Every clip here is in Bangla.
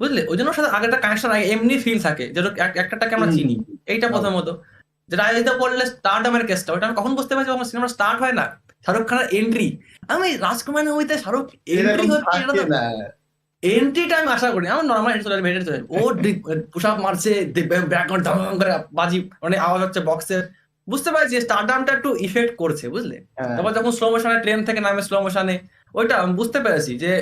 বুঝলে? ওই জন্য সাথে আগেটা কানেকশন আগে এমনি ফিল থাকে যেটা একটাটাকে আমরা চিনি। এইটা হ্যাঁ। প্রথমত। যেটা বললে স্টার্ডামের কেসটা ওটা আমি কখন বুঝতে পারছি আমার সিনেমা স্টার্ট হয় না। শাহরুখ খানের এন্ট্রি আমি রাজকুমার মুভিতে শাহরুখ এন্ট্রি হচ্ছে এটা তো এন্ট্রিটা আমি আশা করি আমার নর্মাল এন্ট্রি চলে চলে ও পুশ আপ মারছে ব্যাকগ্রাউন্ড ধাম করে বাজি মানে আওয়াজ হচ্ছে বক্সের বুঝতে পারছি যে স্টারডামটা একটু ইফেক্ট করছে বুঝলে? হ্যাঁ। তারপর যখন স্লো মোশনে ট্রেন থেকে নামে স্লো মোশনে ওইটা আমি বুঝতে পেরেছি যে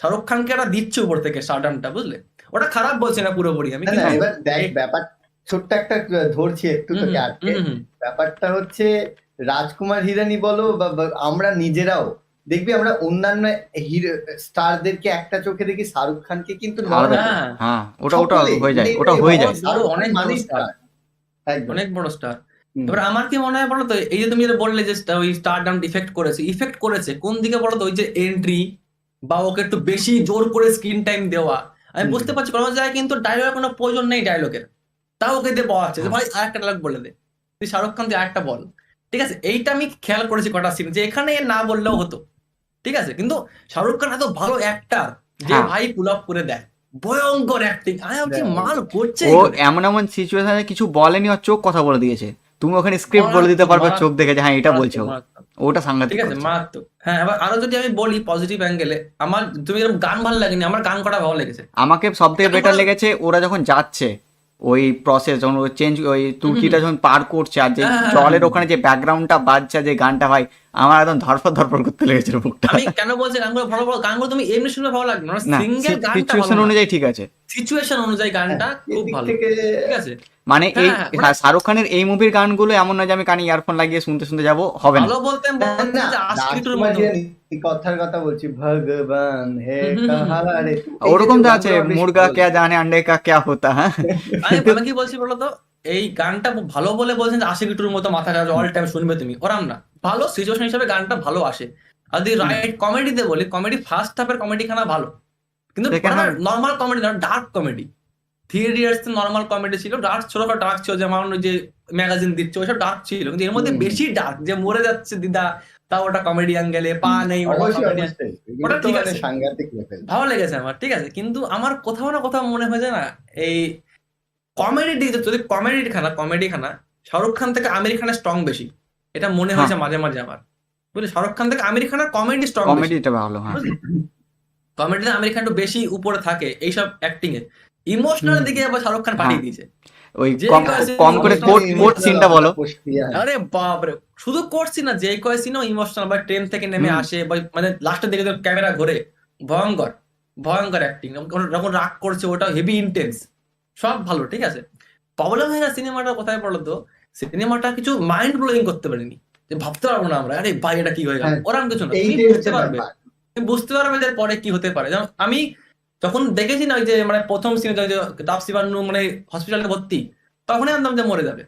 শাহরুখ খানকে একটা দিচ্ছে উপর থেকে স্টারডামটা বুঝলে? ওটা খারাপ বলছে না পুরোপুরি আমি এবার দেখ ব্যাপার ছোট্ট একটা ধরছি একটু তোকে আটকে। ব্যাপারটা হচ্ছে রাজকুমার হিরানি বলো বা আমরা নিজেরাও দেখবি আমরা অন্যান্য হিরো স্টারদেরকে একটা চোখে দেখি শাহরুখ খানকে কিন্তু হ্যাঁ, হ্যাঁ ওটা ওটা হয়ে যায় ওটা হয়ে যায়। শাহরুখ অনেক। একদম। অনেক বড় স্টার এবার আমার কি মনে হয় বলো তো এই যে তুমি যেটা বললে যে ওই স্টারডাম ইফেক্ট করেছে ইফেক্ট করেছে কোন দিকে বলো তো ওই যে এন্ট্রি বা ওকে একটু বেশি জোর করে স্ক্রিন টাইম দেওয়া। আমি বুঝতে পারছি কোনো জায়গায় কিন্তু ডায়লগের কোনো প্রয়োজন নেই ডায়লগের তাও ওকে দিয়ে পাওয়া হচ্ছে ভাই আর একটা ডায়লগ বলে দে। তুই শাহরুখ খান তুই একটা বল। ঠিক আছে এইটা আমি খেয়াল করেছি কটা সিন যে এখানে না বললেও হতো। ঠিক আছে কিন্তু শাহরুখ খান এত ভালো অ্যাক্টার যে হ্যাঁ। ভাই পুল আপ করে দেয়। ভয়ঙ্কর অ্যাক্টিং আমি মাল করছে ও এমন এমন সিচুয়েশনে কিছু বলেনি আর চোখ কথা বলে দিয়েছে। তুমি ওখানে স্ক্রিপ্ট বলে দিতে পারবে চোখ দেখে যে হ্যাঁ এটা বলছো। ওটা সাংঘাতিক ঠিক আছে। মারাত্মক হ্যাঁ এবার আরও যদি আমি বলি পজিটিভ অ্যাঙ্গেলে আমার তুমি এরকম গান ভালো লাগেনি আমার গান করা ভালো লেগেছে আমাকে সব থেকে বেটার লেগেছে ওরা যখন যাচ্ছে ওই প্রসেস যখন চেঞ্জ ওই তুর্কিটা যখন পার করছে আর যে হ্যাঁ, হ্যাঁ, জলের হ্যাঁ। ওখানে যে ব্যাকগ্রাউন্ডটা বাজছে যে গানটা ভাই আমার একদম ধরফর ধরফর করতে লেগেছিল বুকটা আমি কেন বলছি গানগুলো ভালো ভালো গানগুলো তুমি এমনি শুনলে ভালো লাগবে। না না সিঙ্গেল গানটা সিচুয়েশন অনুযায়ী ঠিক আছে। সিচুয়েশন অনুযায়ী গানটা হ্যাঁ, খুব ভালো। ঠিক আছে? মানে এই হ্যাঁ, হ্যাঁ, হ্যাঁ, শাহরুখ খানের এই মুভির গানগুলো এমন নয় যে আমি কানে ইয়ারফোন লাগিয়ে শুনতে শুনতে যাব হবে না। ভালো বলতে না, এই কথার কথা বলছি ভগবান হে। এই ওরকম তো আছে বেশি কে জানে আন্ডে কা কে হতা হ্যাঁ? আমি আমি কি বলছি বলো তো? এই গানটা ভালো বলে বলছেন যে আশিকিটুর মতো মাথা খারাপ অল টাইম শুনবে তুমি। ওরাম না ভালো সিচুয়েশন হিসাবে গানটা ভালো আসে। আর যদি রাইট কমেডি কমেডিতে বলি কমেডি ফার্স্ট হাফের কমেডি খানা ভালো। কিন্তু নর্মাল কমেডি না dark comedy Three Idiots normal comedy ছিল ডার্ক ছোটখাটো ডার্ক ছিল যেমন যে ম্যাগাজিন দিচ্ছে ওইসব ডার্ক ছিল। কিন্তু এর মধ্যে বেশি ডার্ক যে মরে যাচ্ছে দিদা তাও ওটা কমেডি অ্যাঙ্গেলে পা নেই ওটা ঠিক মানে আছে। ভালো লেগেছে আমার ঠিক আছে। কিন্তু আমার কোথাও না কোথাও মনে হয় যে না এই কমেডি দিকে যদি কমেডি খানা কমেডি খানা শাহরুখ খান থেকে আমির খানের স্ট্রং বেশি। এটা মনে হয়েছে মাঝে মাঝে আমার। বুঝলি? শাহরুখ খান থেকে আমির খানের কমেডি স্ট্রং বেশি। কমেডিটা ভালো হ্যাঁ। কমেডিতে আমির খান একটু বেশি উপরে থাকে এইসব অ্যাক্টিং এ। ইমোশনাল দিকে আবার শাহরুখ খান পাঠিয়ে দিয়েছে। ওই কম কম করে কোট কোট সিনটা বলো। আরে বাপরে শুধু করছি না যে কয় সিনও ইমোশনাল বা ট্রেন থেকে নেমে আসে বা মানে লাস্টের দিকে ক্যামেরা ঘোরে ভয়ঙ্কর ভয়ঙ্কর অ্যাক্টিং যখন রাগ করছে ওটা হেভি ইন্টেন্স সব ভালো ঠিক আছে? প্রবলেম হয়ে গেছে সিনেমাটা কোথায় পড়ল তো সিনেমাটা কিছু মাইন্ড ব্লোয়িং করতে পারিনি। যে ভাবতে পারব না আমরা আরে ভাই এটা কি হয়ে গেল? ওরকম কিছু না তুমি বুঝতে পারবে। তুমি বুঝতে পারবে যে পরে কি হতে পারে। যেমন আমি যখন দেখেছি না ওই যে মানে প্রথম সিনে যে তাপসি বান্নু মানে হসপিটালে ভর্তি তখনই আনতাম যে মরে যাবে।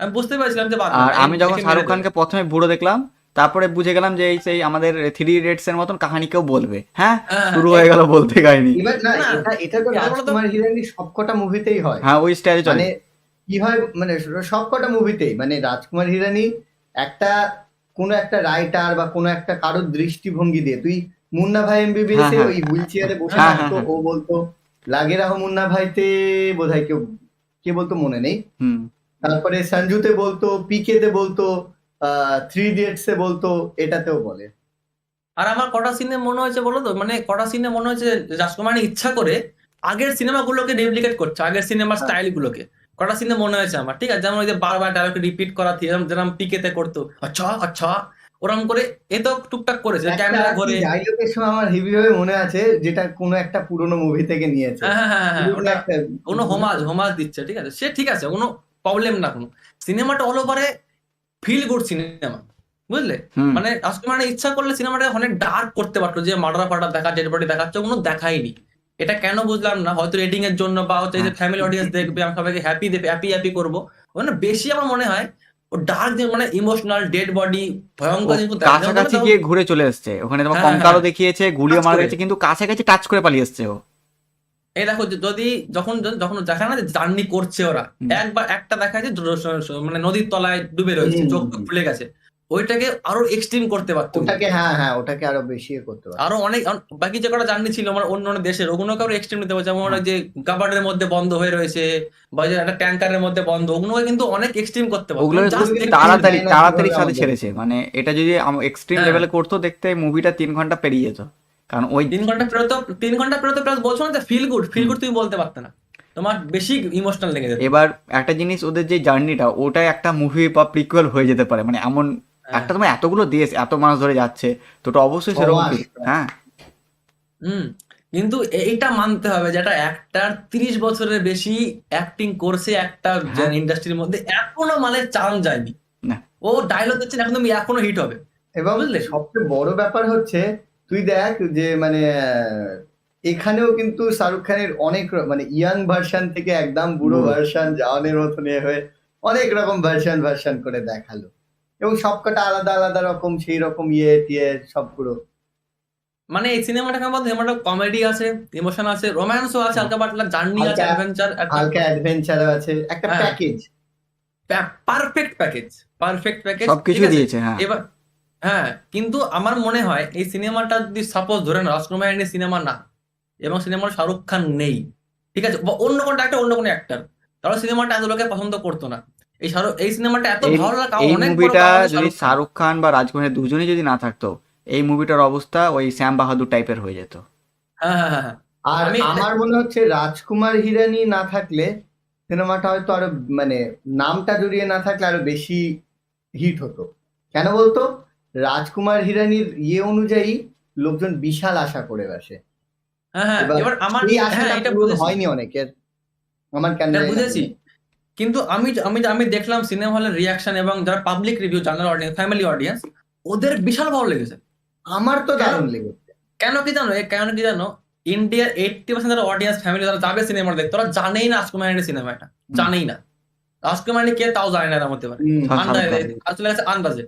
আমি বুঝতে পেরেছিলাম যে বাদ আর আমি যখন শাহরুখ খানকে প্রথমে বুড়ো দেখলাম তারপরে বুঝে গেলাম যে এই সেই আমাদের থ্রি রেটস এর মতন কাহানি কেউ বলবে। হ্যাঁ? হ্যাঁ, শুরু হয়ে। গেল বলতে কাহিনি। এটা এটা তো রাজকুমার হিরানি সবকটা মুভিতেই হয়? হ্যাঁ ওই স্টাইলে চলে। মানে কি হয় মানে সবকটা মুভিতেই মানে রাজকুমার হিরানি একটা কোন একটা রাইটার বা কোন একটা কারোর দৃষ্টিভঙ্গি দিয়ে তুই মুন্না ভাই এমবিবিএস হ্যাঁ, হ্যাঁ। ওই হুইল চেয়ারে বসে হ্যাঁ, থাকতো হ্যাঁ, ও বলতো লাগে রাহো মুন্না ভাইতে বোধহয় কেউ কে বলতো মনে নেই? হুম। তারপরে সঞ্জুতে বলতো পিকে তে বলতো থ্রি ইডিয়টস এ বলতো এটাতেও বলে। আর আমার কটা সিনে মনে হয়েছে বলো তো? মানে কটা সিনে মনে হয়েছে রাজকুমার ইচ্ছা করে আগের সিনেমাগুলোকে রেপ্লিকেট করছে আগের সিনেমার হ্যাঁ। স্টাইল গুলোকে কটা সিনে মনে হয়েছে আমার ঠিক আছে? যেমন ওই যে বারবার ডায়লগ রিপিট করা যেরকম যেরকম পিকেতে করতো আচ্ছা আচ্ছা ওরকম করে এ তো টুকটাক করেছে ক্যামেরা ঘরে। ডায়লগের সময় আমার হেভি ভাবে মনে আছে যেটা কোনো একটা পুরোনো মুভি থেকে নিয়েছে। হ্যাঁ হ্যাঁ হ্যাঁ হ্যাঁ কোনো হোমাজ হোমাজ দিচ্ছে ঠিক আছে? সে ঠিক আছে কোনো প্রবলেম না কোনো। সিনেমাটা অল ওভারে ফিল গুড সিনেমা বুঝলে? মানে রাজকুমার ইচ্ছা করলে সিনেমাটা অনেক ডার্ক করতে পারতো যে মার্ডার ফাটার দেখা ডেড বডি দেখাচ্ছে কোনো দেখায়নি এটা কেন বুঝলাম না হয়তো রেটিং এর জন্য বা হচ্ছে যে। ফ্যামিলি অডিয়েন্স দেখবে আমি সবাইকে হ্যাপি দেবে হ্যাপি হ্যাপি করব। মানে বেশি আমার মনে হয় ও ডার্ক মানে ইমোশনাল ডেড বডি ভয়ঙ্কর কাছাকাছি গিয়ে ঘুরে চলে এসছে। ওখানে তোমার হ্যাঁ, কঙ্কালও হ্যাঁ। দেখিয়েছে গুলিও মারা গেছে কিন্তু কাছাকাছি টাচ করে পালিয়ে এসছে ও। এই দেখো যদি যখন যখন দেখা না যে জার্নি করছে ওরা একবার একটা দেখা যায় মানে নদীর তলায় ডুবে রয়েছে চোখ টুক ফুলে গেছে ওইটাকে আরও এক্সট্রিম করতে পারতো। ওটাকে হ্যাঁ হ্যাঁ ওটাকে আরও বেশি করতে পারে আরও অনেক বাকি যে কটা জার্নি ছিল আমার অন্য অন্য দেশের ওগুলোকে আরও এক্সট্রিম নিতে পারছে যেমন ওরা যে কাবার্ডের মধ্যে বন্ধ হয়ে রয়েছে বা যে একটা ট্যাঙ্কারের মধ্যে বন্ধ ওগুলোকে কিন্তু অনেক এক্সট্রিম করতে পারতো। ওগুলো Just কিন্তু একটু- তাড়াতাড়ি তাড়াতাড়ির সাথে ছেড়েছে মানে এটা যদি এক্সট্রিম হ্যাঁ। লেভেলে করতো দেখতে মুভিটা তিন ঘণ্টা পেরিয়ে যেত। কারণ ওই তিন ঘণ্টা পেরোতো তিন ঘণ্টা পেরোতে প্লাস বলছো না যে ফিল গুড ফিল গুড তুমি বলতে পারতে না তোমার বেশি ইমোশনাল লেগে যেত এবার একটা জিনিস ওদের যে জার্নিটা ওটা একটা মুভি বা প্রিকুয়াল হয়ে যেতে পারে মানে এমন হ্যাঁ। একটা তোমার এতগুলো দেশ এত মাস ধরে যাচ্ছে তো ওটা অবশ্যই সেরকম। হ্যাঁ হুম কিন্তু এইটা মানতে হবে যে একটা অ্যাক্টার তিরিশ বছরের বেশি অ্যাক্টিং করছে একটা হ্যাঁ। ইন্ডাস্ট্রির মধ্যে এখনও মানে চান যায়নি না। ও ডায়লগ দিচ্ছে এখন তুমি এখনও হিট হবে এবং বুঝলে? সবচেয়ে বড় ব্যাপার হচ্ছে তুই দেখ যে মানে আহ, এখানেও কিন্তু শাহরুখ খানের অনেক মানে ইয়াং ভার্সন থেকে একদম বুড়ো ভার্সান জাওয়ানের মতন এ হয়ে অনেক রকম ভার্সান ভার্সান করে দেখাল। এবং সবকটা আলাদা আলাদা রকম সেই রকম ইয়ে টিয়ে সবগুলো মানে এই সিনেমাটার মধ্যে সিনেমাটা কমেডি আছে ইমোশন আছে রোম্যান্সও আছে হালকা পাতলা জার্নি আছে অ্যাডভেঞ্চার একটা হালকা অ্যাডভেঞ্চার আছে একটা হ্যাঁ। Package perfect package perfect package সবকিছু দিয়েছে হ্যাঁ। এবার হ্যাঁ কিন্তু আমার মনে হয় এই সিনেমাটা যদি সাপোজ ধরে না রাজকুমার সিনেমা না এবং সিনেমার শাহরুখ খান নেই ঠিক আছে? বা অন্য কোনো একটা অন্য কোনো অ্যাক্টার তাহলে সিনেমাটা এত লোকে পছন্দ করতো না। এই শাহরুখ এই সিনেমাটা এত ভালো লাগা এই অনেক বড় মুভিটা কারণ যদি শাহরুখ খান। শাহরুখ খান বা রাজকুমারের দুজনেই যদি না থাকতো এই মুভিটার অবস্থা ওই শ্যাম বাহাদুর টাইপের হয়ে যেত। হ্যাঁ হ্যাঁ হ্যাঁ। আর আমি- আমার মনে হচ্ছে রাজকুমার হিরানি না থাকলে সিনেমাটা হয়তো আরও মানে নামটা জড়িয়ে না থাকলে আরও বেশি হিট হতো। কেন বলতো? রাজকুমার হিরানির ইয়ে অনুযায়ী লোকজন বিশাল আশা করে আসে। হ্যাঁ হ্যাঁ এবার আমার হ্যাঁ আশাটা হয়নি অনেকের। আমার কেন এটা জানি না। বুঝেছি। কিন্তু আমি আমি আমি দেখলাম সিনেমা হলের রিয়াকশন এবং যারা পাবলিক রিভিউ জানার অডিয়েন্স ফ্যামিলি অডিয়েন্স ওদের বিশাল ভালো লেগেছে। আমার তো কেন? দারুণ লেগেছে। কেন কি জানো? কেন কি জানো? ইন্ডিয়ার এইটটি পার্সেন্ট যারা অডিয়েন্স ফ্যামিলি যারা যাবে সিনেমা দেখতে ওরা জানেই না রাজকুমারের সিনেমা এটা। জানেই না। রাজকুমারী কে তাও জানে না এর মধ্যে পারে আন্দাজে। চলে আন্দাজে।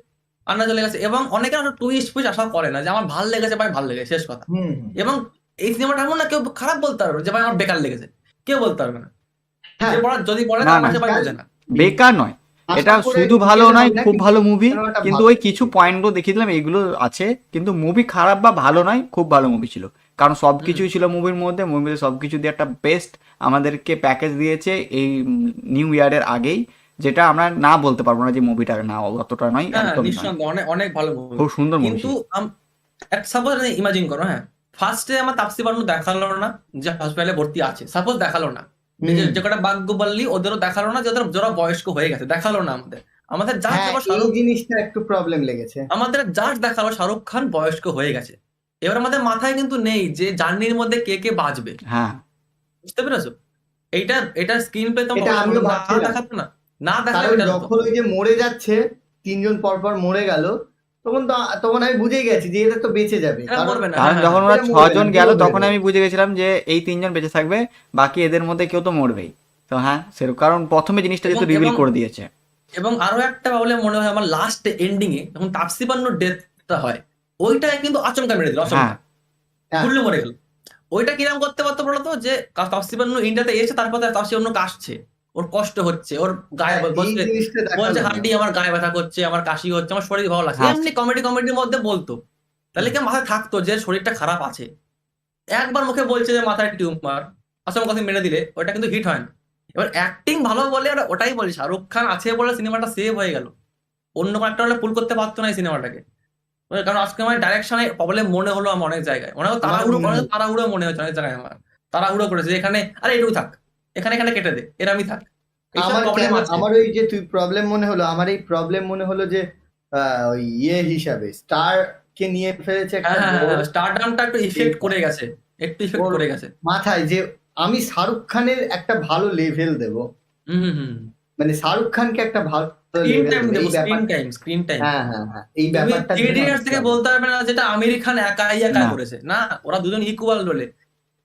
আন্দাজে চলে গেছে। এবং অনেকে টুইস্ট ফুইস্ট আশা করে না যে আমার ভালো লেগেছে ভাই ভালো লেগেছে শেষ কথা। এবং এই সিনেমাটা এমন না কেউ খারাপ বলতে পারবে যে ভাই আমার বেকার লেগেছে। কেউ বলতে পারবে না। হ্যাঁ, যদি বলে না, বেকার নয়। এটা শুধু ভালো নয় খুব ভালো মুভি কিন্তু ওই কিছু পয়েন্টও দেখিয়ে দিলাম এইগুলো আছে। কিন্তু মুভি খারাপ বা ভালো নয় খুব ভালো মুভি ছিল। কারণ সবকিছুই ছিল মুভির মধ্যে। মুভিতে সবকিছু দিয়ে একটা বেস্ট আমাদেরকে প্যাকেজ দিয়েছে এই নিউ ইয়ারের আগেই। যেটা আমরা না বলতে পারব না যে মুভিটা না অতটা নয় একদম অনেক অনেক ভালো খুব সুন্দর মুভি কিন্তু সাপোজ ইমাজিন করো হ্যাঁ। ফার্স্টে আমার তাপসি বানু দেখাল না যে হসপিটালে ভর্তি আছে। সাপোজ দেখাল না। যে-। কটা বাগ্য বললি ওদেরও দেখাল না যে ওদের যারা বয়স্ক হয়ে গেছে দেখাল না আমাদের। আমাদের জাস্ট হ্যাঁ, শাহরুখ জিনিসটা একটু প্রবলেম লেগেছে। আমাদের জাস্ট দেখাল শাহরুখ খান বয়স্ক হয়ে গেছে। এবার আমাদের মাথায় কিন্তু নেই যে জার্নির মধ্যে কে কে বাঁচবে। হ্যাঁ। বুঝতে পেরেছ? এইটা এটা স্ক্রিন প্লে তো দেখাতো না। না দেখালে। যখন ওই যে মরে যাচ্ছে তিনজন পর পর মরে গেল তখন তো তখন আমি বুঝেই গেছি যে এটা তো বেঁচে যাবে। কারণ না। হ্যাঁ, যখন হ্যাঁ। ওরা ছজন গেল তখন আমি বুঝে গেছিলাম যে এই তিনজন বেঁচে থাকবে বাকি এদের মধ্যে কেউ তো মরবেই। তো হ্যাঁ সেরকম কারণ প্রথমে জিনিসটা যেহেতু এবং- রিভিল করে দিয়েছে। এবং আরও একটা বলে মনে হয় আমার লাস্ট এন্ডিং এ যখন তাপসি বান্নুর ডেথটা হয় ওইটা কিন্তু আচমকা মেরে দিল আচমকা। হ্যাঁ। হ্যাঁ। মরে গেল। ওইটা কিরম করতে পারতো বলতো? যে তাপসি বান্নু ইন্ডিয়াতে এসে তারপর তাপসি অন্য কাশছে। ওর কষ্ট হচ্ছে ওর গায়ে হ্যাঁ, বলছে। হাড্ডি আমার গায়ে ব্যথা করছে আমার কাশি হচ্ছে আমার শরীর ভালো লাগছে। হ্যাঁ। এমনি কমেডি কমেডির মধ্যে বলতো। তাহলে কি মাথায় থাকতো যে শরীরটা খারাপ আছে। একবার মুখে বলছে যে মাথায় টিউমার আসলে কথা মেনে দিলে ওটা কিন্তু হিট হয় না। এবার অ্যাক্টিং ভালো বলে ওরা ওটাই বলি শাহরুখ খান আছে বলে সিনেমাটা সেভ হয়ে গেল। অন্য কোনো একটা হলে পুল করতে পারতো না এই সিনেমাটাকে। কারণ আজকে আমার ডাইরেকশনে প্রবলেম মনে হলো আমার অনেক জায়গায়। তাড়াহুড়ো মনে অনেক তাড়াহুড়ো মনে হচ্ছে অনেক জায়গায় আমার। তাড়াহুড়ো করেছে এখানে আরে এটুকু থাক। এখানে এখানে কেটে দে এরামই থাক। এইসব আমার আমার ওই যে তুই প্রবলেম মনে হলো আমার এই প্রবলেম মনে হলো যে ওই ইয়ে হিসাবে স্টার কে নিয়ে ফেলেছে একটা হ্যাঁ হ্যাঁ স্টারডামটা একটু ইফেক্ট করে গেছে একটু ইফেক্ট করে গেছে। মাথায় যে আমি শাহরুখ খানের একটা ভালো লেভেল দেব। মানে শাহরুখ খানকে একটা ভালো হ্যাঁ হ্যাঁ হ্যাঁ থেকে হবে। বলতে পারবে না যেটা আমির খান একাই না। করেছে। না ওরা দুজন ইকুয়াল রোলে